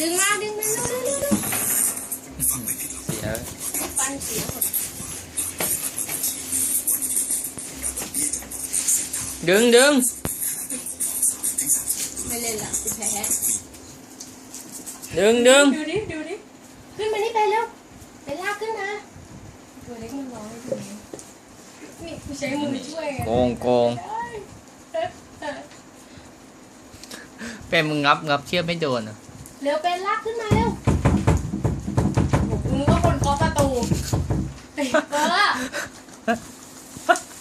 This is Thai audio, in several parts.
ดึงมาดึงมาเร็วเร็วเร็วเร็วเสียปันเสียหมดดึงดึงไม่เล่นละ เร็วไปลากขึ้นมาตัวเล็กมันร้องอยู่นี่กูใช้มือช่วยไงโกงโกงเป็นมึงงับงับเชือกไม่โดนอะเร็วเป็นลากขึ้นมาเร็วโอ้โหกูนึกว่าคนเคาะประตูติดเกอร์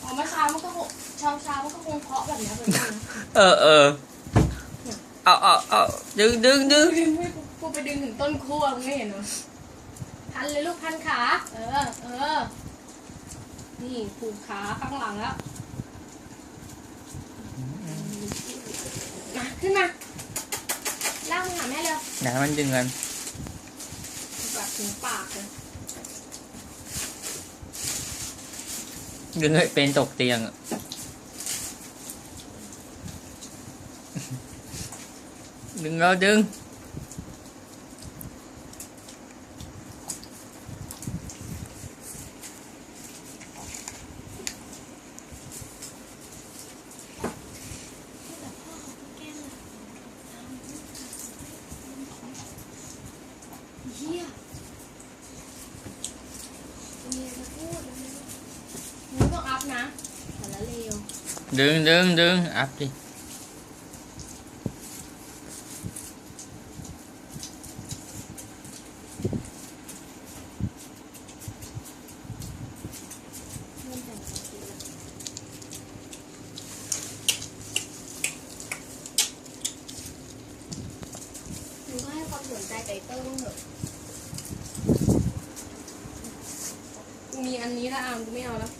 ออกมาเช้ามันก็คงเช้าเช้ามันก็คงเคาะแบบเนี้ยเหมือนกันนะเออเออเอาเอาเอาดึงดึงดึงดึงไม่กูไปดึงถึงต้นขั้วมึงไม่เห็นเหรอพันเลยลูกพันขา เออ เออ นี่ผูกขาข้างหลังแล้วมาขึ้นมาลากมาหาแม่เร็วไหนมันดึงกันแบบถึงปากเลยดึงให้เป็นตกเตียงอะดึงแล้วดึง เฮียเมียจะพูดมึงต้องอัพนะแต่ละเร็วดึงดึงดึงอัพดิมึงก็ให้ความสนใจไก่เตอร์บ้างเถอะ มีอันนี้แล้วอามกูไม่เอาแล้ว